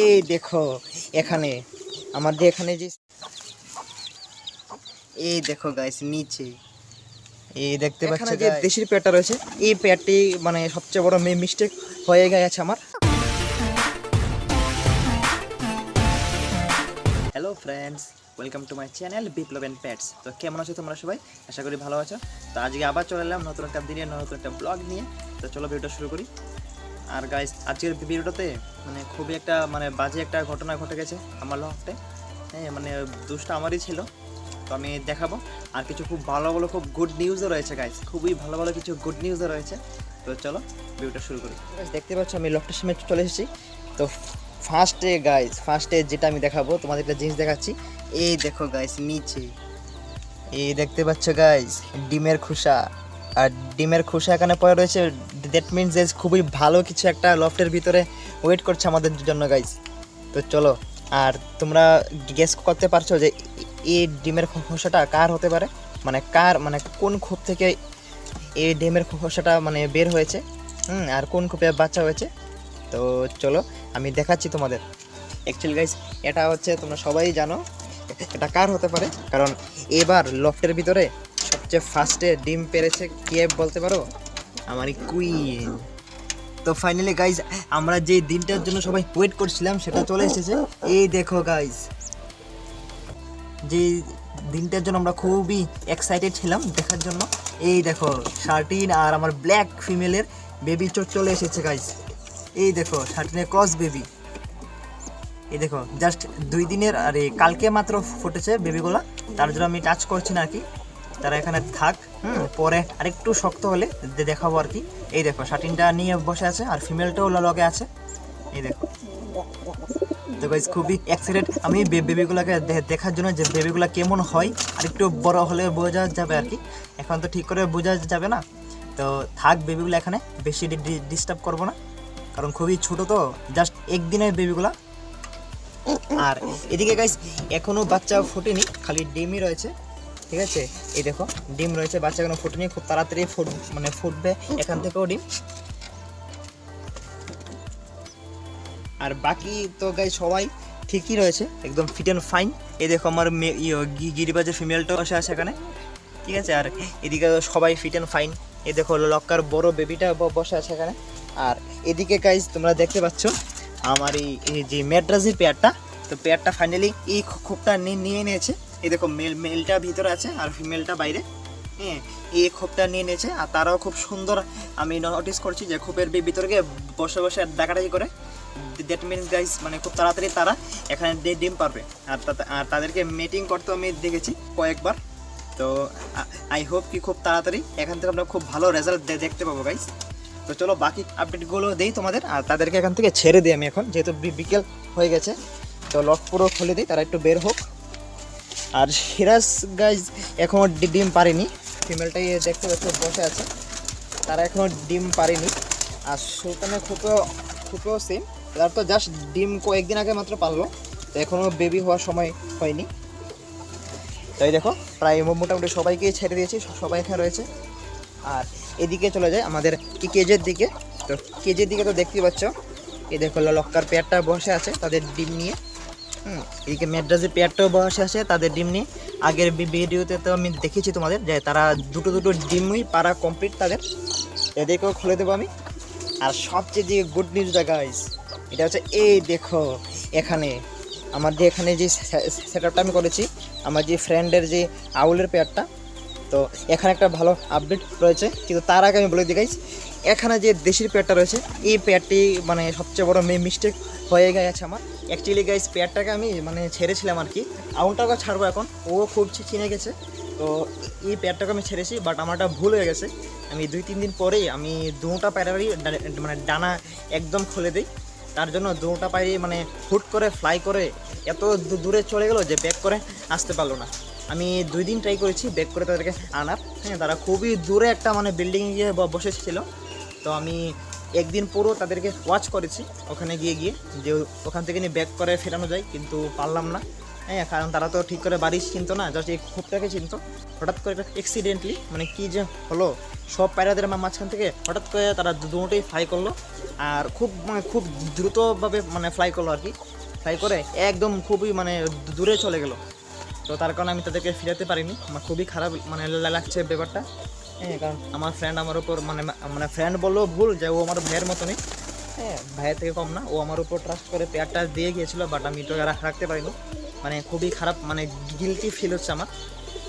এই দেখো এখানে আমার যে এখানে যে এই দেখো গাইস নিচে। এই দেখতে পাচ্ছি যে দেশির পেয়ারটা রয়েছে এই পেটটি মানে সবচেয়ে বড় মে মিস্টেক হয়ে গেছে আমার। Hello friends welcome to my channel Biplab and pets তো কেমন আছো তোমরা সবাই? আশা করি ভালো আছো। তো আজকে আবার চলে এলাম নতুন একটা দিনে নতুন একটা ব্লগ নিয়ে। তো চলো ভিডিওটা শুরু করি। আর গাইস আজকের ভিডিওটাতে মানে খুবই একটা মানে বাজে একটা ঘটনা ঘটে গেছে আমার লফটে হ্যাঁ মানে দুষ্টা আমারই ছিল। তো আমি দেখাবো। আর কিছু খুব ভালো ভালো খুব গুড নিউজও রয়েছে গাইস খুবই ভালো ভালো কিছু গুড নিউজও রয়েছে। তো চলো ভিডিওটা শুরু করি। দেখতে পাচ্ছ, আমি লফটের সময় চলে এসেছি। তো ফার্স্টে গাইস ফার্স্টে যেটা আমি দেখাবো তোমাদের একটা জিনিস দেখাচ্ছি। এই দেখো গাইস নিচে। এই দেখতে পাচ্ছ গাইস ডিমের খোসা। ডিমের খোসা এখানে পড়ে রয়েছে। দ্যাট মিনস যে খুবই ভালো কিছু একটা লফটের ভিতরে ওয়েট করছে আমাদের জন্য গাইস তো চলো, আর তোমরা গেস করতে পারছ যে এই ডিমের খোসাটা কার হতে পারে? মানে কার মানে কোন খোপ থেকে এই ডিমের খোসাটা মানে বের হয়েছে? হুম, আর কোন খোপে বাচ্চা হয়েছে? তো চলো, আমি দেখাচ্ছি তোমাদের। অ্যাকচুয়ালি গাইস এটা হচ্ছে তোমরা সবাই জানো, এটা কার হতে পারে? কারণ এবার লফটের ভিতরে সবচেয়ে ফার্স্টে ডিম পেরেছে কে বলতে পারো? আমারই কুইন তো ফাইনালি গাইজ আমরা যে দিনটার জন্য সবাই ওয়েট করছিলাম, সেটা চলে এসেছে। এই দেখো গাইজ যে দিনটার জন্য আমরা খুবই এক্সাইটেড ছিলাম দেখার জন্য। এই দেখো, শার্টিন আর আমার ব্ল্যাক ফিমেলের বেবি চলে এসেছে গাইজ এই দেখো, শার্টিনের ক্রস বেবি এই দেখো জাস্ট দুই দিনের, আরে কালকে মাত্র ফুটেছে বেবিগুলো তার জন্য আমি টাচ করছি না আর কি। তারা এখানে থাক, হুম, পরে আরেকটু শক্ত হলে দেখাবো আর কি। এই দেখো, শাটিনটা নিয়ে বসে আছে আর ফিমেলটাও লগে আছে। এই দেখো। তো গাইজ খুবই এক্সাইটেড আমি বেবিগুলোকে দেখার জন্য যে বেবিগুলো কেমন হয় আর একটু বড় হলে বোঝা যাবে আর কি। এখন তো ঠিক করে বোঝা যাবে না। তো থাক বেবিগুলো এখানে, বেশি ডিস্টার্ব করব না। কারণ খুবই ছোট তো জাস্ট একদিনের বেবিগুলা। আর এদিকে গাইস এখনও বাচ্চা ফোটেনি, খালি ডিমই রয়েছে। ঠিক আছে? এই দেখো ডিম রয়েছে বাচ্চা এখনও ফোটেনি খুব তাড়াতাড়ি ফুট মানে ফুটবে এখান থেকেও ডিম। আর বাকি তো গাই সবাই ঠিকই রয়েছে একদম ফিট অ্যান্ড ফাইন এই দেখো আমার ইয়ে, গিরিবাজের ফিমেলটাও বসে আছে এখানে। ঠিক আছে? আর এদিকে সবাই ফিট অ্যান্ড ফাইন এই দেখো লক্কার বড় বেবিটা বসে আছে এখানে। আর এদিকে গাইজ তোমরা দেখতে পাচ্ছ আমার এই যে ম্যাড্রাসের পেয়ারটা। তো পেয়ারটা ফাইনালি এই খো- খোপটা নিয়ে নিয়ে নিয়েছে। এই দেখো মেল মেলটা ভিতরে আছে আর ফিমেলটা বাইরে। হ্যাঁ এই খোপটা নিয়ে নিয়েছে আর তারাও খুব সুন্দর। আমি নোটিস করছি যে খোপের ভিতরে বসে বসে ডাকাডাকি করে। দ্যাট মিনস গাইস মানে খুব তাড়াতাড়ি তারা এখানে ডিম পারবে। আর আর তাদেরকে মিটিং করতে আমি দেখেছি কয়েকবার। তো আই হোপ কি খুব তাড়াতাড়ি এখান থেকে আমরা খুব ভালো রেজাল্ট দেখতে পাবো গাইস তো চলো, বাকি আপডেটগুলো দেই তোমাদের। আর তাদেরকে এখান থেকে ছেড়ে দিই আমি এখন, যেহেতু বিকেল হয়ে গেছে। তো লট পুরো খুলে দিই, তারা একটু বের হোক। আর সিরাজ গাইজ এখনও ডিম পারেনি। ফিমেলটাই দেখতে পাচ্ছ, বসে আছে। তারা এখনও ডিম পারেনি। আর সুলতানের খুপেও খুপেও সেম তার তো জাস্ট ডিম কয়েকদিন আগে মাত্র পারল। তো এখনও বেবি হওয়ার সময় হয়নি। তাই দেখো, প্রায় মোটামুটি সবাইকেই ছেড়ে দিয়েছি সবাই এখানে রয়েছে। আর এদিকে চলে যায় আমাদের কেজের দিকে। তো কেজের দিকে তো দেখতেই পাচ্ছ। এই দেখো, লক্কার পেয়ারটা বসে আছে তাদের ডিম নিয়ে। এদিকে ম্যাড্রাসের পেয়ারটাও বসে আছে, তাদের ডিম নিয়ে। আগের ভিডিওতে তো আমি দেখেছি তোমাদের যে তারা দুটো দুটো ডিমই পারা কমপ্লিট তাদের। এদেরকেও খুলে দেবো আমি। আর সবচেয়ে যে গুড নিউজটা গাইস এটা হচ্ছে, এই দেখো, এখানে আমার যে এখানে যে সেট আপটা আমি করেছি, আমার যে ফ্রেন্ডের যে আউলের পেয়ারটা, তো এখানে একটা ভালো আপডেট রয়েছে। কিন্তু তার আগে আমি বলে দিই এখানে যে দেশির পেয়ারটা রয়েছে, এই পেয়ারটি মানে সবচেয়ে বড় মিস্টেক হয়ে গেছে আমার। অ্যাকচুয়ালি গাইস পেয়ারটাকে আমি মানে ছেড়েছিলাম আর কি। আউনটাকে ছাড়বো এখন। ও খুব চিনে গেছে। তো এই পেয়ারটাকে আমি ছেড়েছি বাট আমারটা ভুল হয়ে গেছে। আমি দুই, তিন দিন পরেই আমি দুটা প্যারারই মানে ডানা একদম খুলে দিই। তার জন্য দুটা পায়রি মানে হুট করে ফ্লাই করে এত দূরে চলে গেলো যে ব্যাক করে আসতে পারল না। আমি দুই দিন ট্রাই করেছি ব্যাক করে তাদেরকে আনার। হ্যাঁ তারা খুবই দূরে একটা মানে বিল্ডিংয়ে গিয়ে বসেছিল। তো আমি একদিন পুরো তাদেরকে ওয়াচ করেছি, ওখানে গিয়ে গিয়ে, যে ওখান থেকে নিয়ে ব্যাক করে ফেরানো যায়, কিন্তু পারলাম না। হ্যাঁ কারণ তারা তো ঠিক করে বাড়ি চিনতো না জাস্ট এই খোপটাকে চিনতো। হঠাৎ করে অ্যাক্সিডেন্টলি মানে কি যে হলো, সব পায়রাদের মাঝখান থেকে হঠাৎ করে তারা দুটোই ফ্লাই করল, আর খুব মানে খুব দ্রুতভাবে মানে ফ্লাই করল আর কি। ফ্লাই করে একদম খুবই মানে দূরে চলে গেলো। তো তার কারণে আমি তাদেরকে ফিরাতে পারিনি। আমার খুবই খারাপ মানে লাগছে ব্যাপারটা। হ্যাঁ কারণ আমার ফ্রেন্ড আমার উপর মানে মানে ফ্রেন্ড বললেও ভুল যে ও আমার ভাইয়ের মতনই। হ্যাঁ। ভাইয়ের থেকে কম না ও আমার উপর ট্রাস্ট করে পেয়ারটা দিয়ে গিয়েছিল বাট আমি তো রাখ- রাখতে পারিনি। মানে খুবই খারাপ মানে গিলটি ফিল হচ্ছে আমার।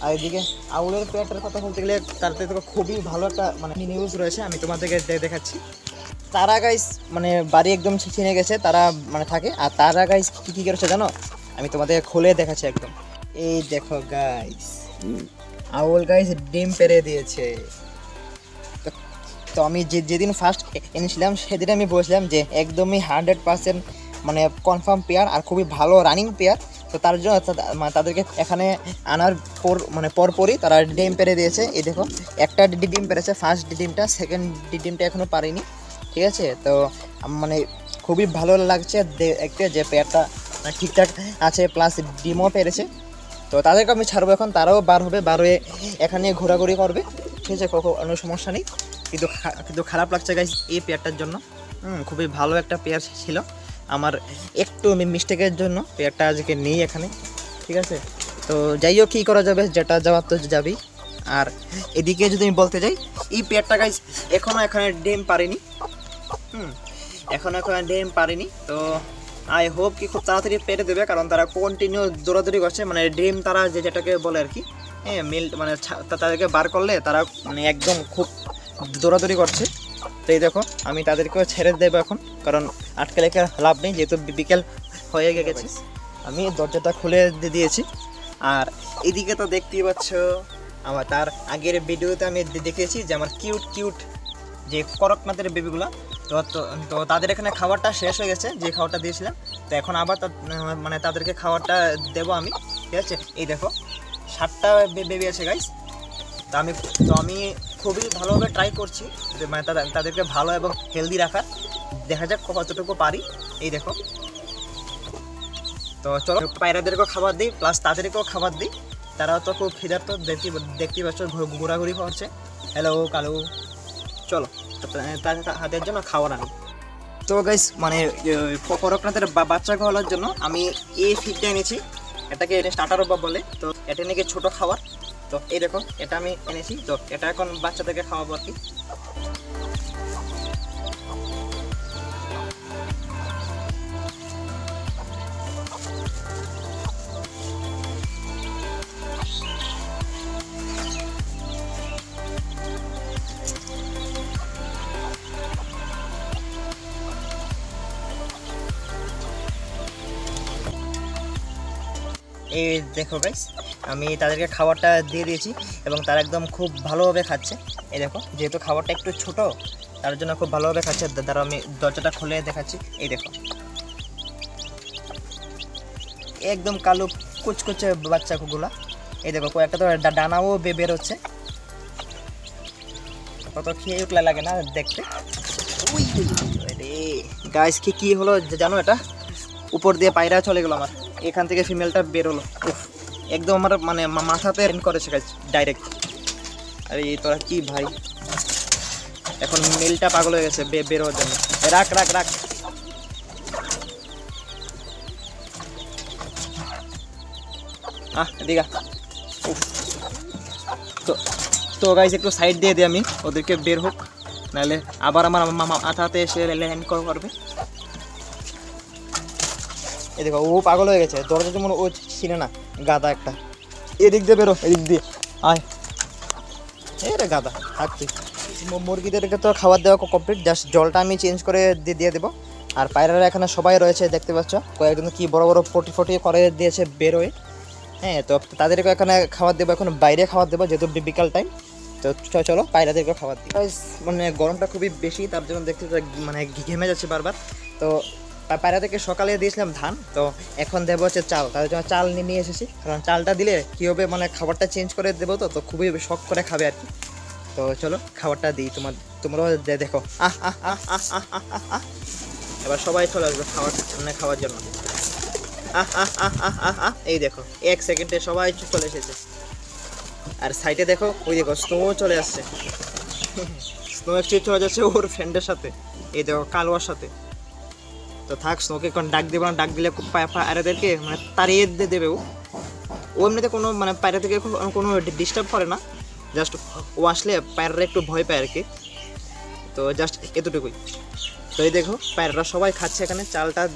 আর এদিকে আউলের পেয়ারটার কথা বলতে গেলে তার থেকে খুবই ভালো একটা মানে নিউজ রয়েছে আমি তোমাদেরকে দেখাচ্ছি। তারা গাইস মানে বাড়ি একদম চিনে গেছে তারা মানে থাকে। আর তারা গাইস কি কি করেছে জানো? আমি তোমাদের খুলে দেখাচ্ছি একদম। এই দেখো গাইস আউল গাইস ডিম পেরে দিয়েছে। তো- আমি যে, যেদিন ফার্স্ট এনেছিলাম, সেদিন আমি বলছিলাম যে একদমই হান্ড্রেড পার্সেন্ট মানে কনফার্ম পেয়ার আর খুবই ভালো রানিং পেয়ার। তো তার জন্য মানে তাদেরকে এখানে আনার পর মানে পরপরই তারা ডিম পেরে দিয়েছে। এই দেখো, একটা ডিম পেরেছে ফার্স্ট ডিমটা সেকেন্ড ডিমটা এখনও পারিনি। ঠিক আছে? তো মানে খুবই ভালো লাগছে দেখতে যে পেয়ারটা মানে ঠিকঠাক আছে প্লাস ডিমও পেরেছে। তো তাদেরকে আমি ছাড়বো এখন, তারাও বার হবে বার হয়ে এখানে ঘোরাঘুরি করবে। ঠিক আছে, কোনো সমস্যা নেই। কিন্তু কিন্তু খারাপ লাগছে গাইস এই পেয়ারটার জন্য। খুবই ভালো একটা পেয়ার ছিল। আমার একটু মিস্টেকের জন্য পেয়ারটা আজকে নেই এখানে। ঠিক আছে? তো যাই হোক, কী করা যাবে? যেটা যাওয়ার তো যাবেই। আর এদিকে যদি আমি বলতে যাই, এই পেয়ারটা গাইস এখনও এখানে ডেম পারেনি হুম, এখন এখন ডেম পারেনি তো আই হোপ কি খুব তাড়াতাড়ি পেরে দেবে কারণ তারা কন্টিনিউ দৌড়াদৌড়ি করছে। মানে ড্রিম তারা যে যেটাকে বলে আর কি হ্যাঁ মিল মানে তাদেরকে বার করলে তারা মানে একদম খুব দৌড়াদৌড়ি করছে। তো এই দেখো আমি তাদেরকেও ছেড়ে দেবো এখন কারণ আটকে লেখে লাভ নেই যেহেতু বিকেল হয়ে গেছে। আমি দরজাটা খুলে দিয়েছি। আর এদিকে তো দেখতেই পাচ্ছ আমার তার আগের ভিডিওতে আমি দে- দেখিয়েছি যে আমার কিউট কিউট যে করকনাথের বেবিগুলো তো, তো- তো তাদের এখানে খাবারটা শেষ হয়ে গেছে, যে খাবারটা দিয়েছিলাম। তো এখন আবার তা- মানে তাদেরকে খাবারটা দেবো আমি, ঠিক আছে? এই দেখো, সাতটা বেবি আছে গাইস তো আমি তো আমি খুবই ভালোভাবে ট্রাই করছি মানে তাদেরকে ভালো এবং হেলদি রাখার। দেখা যাক কতটুকু পারি। এই দেখো। তো চলো, পায়রাদেরকেও খাবার দিই প্লাস তাদেরকেও খাবার দিই। তারাও তো খুব খিদার্ত দেখতে দেখতে পাচ্ছ, ঘোরাঘুরি করছে। হ্যালো কালু। চলো। তো তা- তার হাতের জন্য খাবার আনি। তো গাইস মানে কড়কনাথের বাচ্চা খাওয়ানোর জন্য আমি এই ফিডটা এনেছি। এটাকে এনে স্টার্টার বা বলে। তো এটা নাকি ছোট খাওয়ার তো এই দেখো, এটা আমি এনেছি। তো এটা এখন বাচ্চাদেরকে খাওয়াবো আর কি। এই দেখো গাইস আমি তাদেরকে খাবারটা দিয়ে দিয়েছি এবং তারা একদম খুব ভালোভাবে খাচ্ছে। এই দেখো, যেহেতু খাবারটা একটু ছোট, তার জন্য খুব ভালোভাবে খাচ্ছে। দাঁড়াও, আমি দরজাটা খুলে দেখাচ্ছি। এই দেখো। একদম কালো কুচকুচে বাচ্চাগুলা। এই দেখো, কয়েকটা তো ডানাও বে- বের হচ্ছে কত খেয়ে উঠলে লাগে না দেখতে। গাইস কি কি হলো জানো এটা? উপর দিয়ে পায়রা চলে গেলো আমার। এখান থেকে ফিমেলটা বেরোলো। একদম আমার মানে মাথাতে এন্ড করেছে গাইস ডাইরেক্ট আরে তোরা কি ভাই? এখন মেলটা পাগল হয়ে গেছে, বে- বের জন্য। রাখ রাখ রাখ। আহ। উফ। তো তো গাইস একটু সাইড দিয়ে দিই আমি, ওদেরকে বের হোক। নাহলে আবার আমার মামা মাথাতে এসে ল্যান্ড করবে। এ দেখো, ও পাগল হয়ে গেছে। দরজা যেমন ও ছিনে না গাদা একটা। এদিক দিয়ে বেরো, এদিক দিয়ে। আয়। এ রে গাদা থাক তুই। মুরগিদেরকে তো খাবার দেওয়া কমপ্লিট জাস্ট জলটা আমি চেঞ্জ করে দিয়ে দেবো। আর পায়রারা এখানে সবাই রয়েছে, দেখতে পাচ্ছ। কয়েকজন কি বড় বড় ফটি ফটি করে দিয়েছে বেরোয়। হ্যাঁ তো তাদেরকে এখানে খাবার দেবো, এখন বাইরে খাবার দেবো, যেহেতু বিকাল টাইম তো চলো, পায়রাদেরকে খাবার দিই। মানে গরমটা খুবই বেশি, তার জন্য দেখতে মানে ঘেমে যাচ্ছে বারবার। তো পায়রা থেকে সকালে দিয়েছিলাম ধান তো এখন দেবো হচ্ছে চাল তাদের জন্য চাল নিয়ে এসেছি কারণ চালটা দিলে কী হবে মানে খাবারটা চেঞ্জ করে দেবো তো তো খুবই শখ করে খাবে আর কি তো চলো খাবারটা দিই তোমার তোমরাও দেখো এবার সবাই চলে আসবে খাওয়ার মানে খাওয়ার জন্য এই দেখো এক সেকেন্ডে সবাই চলে এসেছে আর সাইডে দেখো ওই দেখো স্নো চলে আসছে স্নো একটু চলে যাচ্ছে ওর ফ্রেন্ডের সাথে এই দেখো কালোয়ার সাথে তো থাক স্নোকে এখন ডাক দেবো না, ডাক দিলে পায়রাদেরকে মানে তাড়িয়ে দে- দেবে ও। ও এমনিতে কোনো মানে পায়রা থেকে কোনো- ডিস্টার্ব করে না। জাস্ট ও আসলে পায়রারা একটু ভয় পায় আর কি তো জাস্ট এতটুকুই। তো এই দেখো, পায়রারা সবাই খাচ্ছে এখানে, চালটা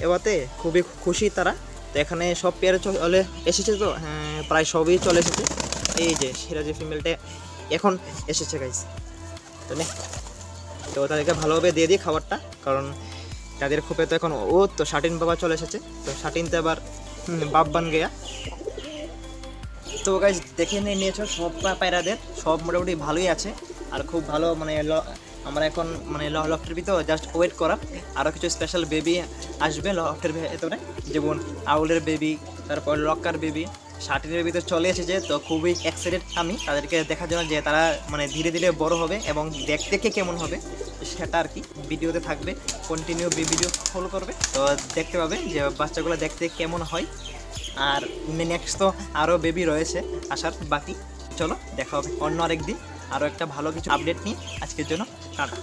এবাতে, খুবই খুশি তারা। তো এখানে সব পেয়ারা চলে এসেছে তো? হ্যাঁ প্রায় সবই চলে এসেছে। এই যে সিরাজি ফিমেলটা এখন এসেছে গাইস তো নে। তো তাদেরকে ভালোভাবে দিয়ে দিই খাবারটা, কারণ তাদের খোপে তো এখন ও তো শাটিন বাবা চলে এসেছে, তো শাটিন তো এবার বাপ বান গেয়া। তো গাইজ দেখে নিয়ে নিয়েছো সব পায়রাদের, সব মোটামুটি ভালোই আছে। আর খুব ভালো মানে আমরা এখন মানে লফটের ভিতর জাস্ট ওয়েট করা। আরও কিছু স্পেশাল বেবি আসবে লফটের ভেতরে। যেমন আউলের বেবি তারপর লক্কার বেবি শার্টিনের বেবি তো চলে এসেছে, তো খুবই এক্সাইটেড আমি। তাদেরকে দেখার জন্য যে তারা মানে ধীরে ধীরে বড় হবে এবং দেখতে কে কেমন হবে। সেটা আর কি। ভিডিওতে থাকবে কন্টিনিউ ভিডিও ফলো করবে। তো দেখতে পাবে যে বাচ্চাগুলো দেখতে কেমন হয়। আর নেক্সট তো আরও বেবি রয়েছে আসার বাকি। চলো, দেখা হবে অন্য আরেকদিন। আরও একটা ভালো কিছু আপডেট নিয়ে আজকের জন্য টাটা।